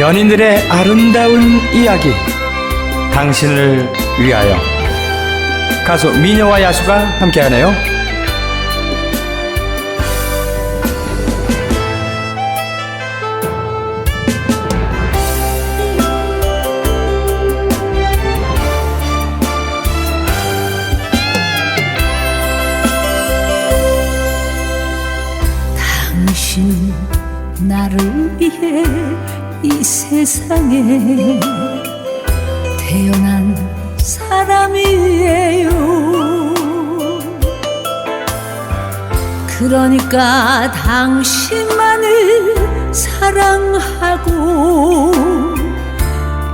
연인들의 아름다운 이야기 당신을 위하여 가수 미녀와 야수가 함께하네요. 이 세상에 태어난 사람이에요. 그러니까 당신만을 사랑하고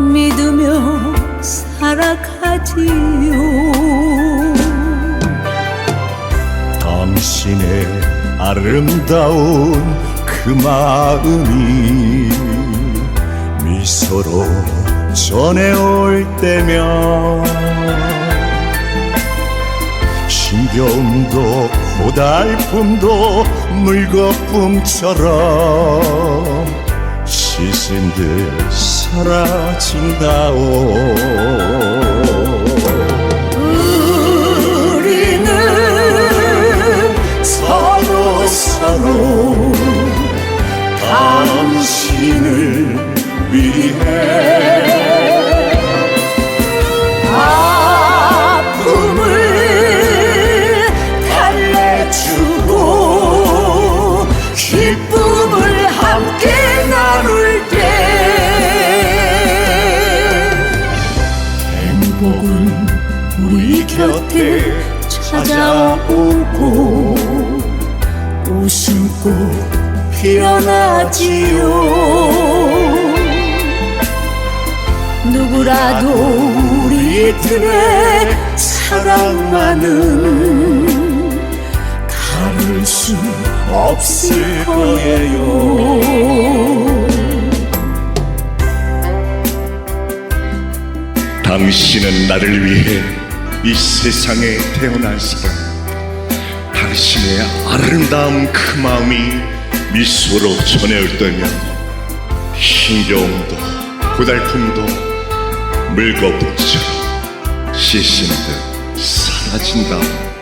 믿으며 살아가지요. 당신의 아름다운 그 마음이 미소로 전해올 때면 신경도 고달픔도 물거품처럼 씻은 듯 사라진다오. 서로 서로 당신을 행복은 우리 곁에 찾아오고 웃음꽃 피어나지요. 누구라도 우리 들의 사랑만은 가를 수 없을 거예요 당신은 나를 위해 이 세상에 사람 당신의 아름다운 그 마음이 미소로 전해올 때면 힘겨움도 고달픔도 물거품처럼 씻은 듯 사라진다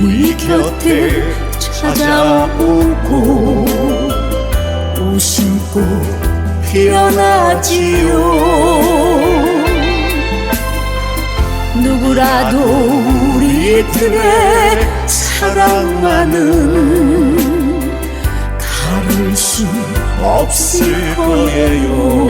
우리 곁에 찾아오고 웃음꽃 피어나지요. 누구라도 우리들의 사랑만은 가를 수 없을 거예요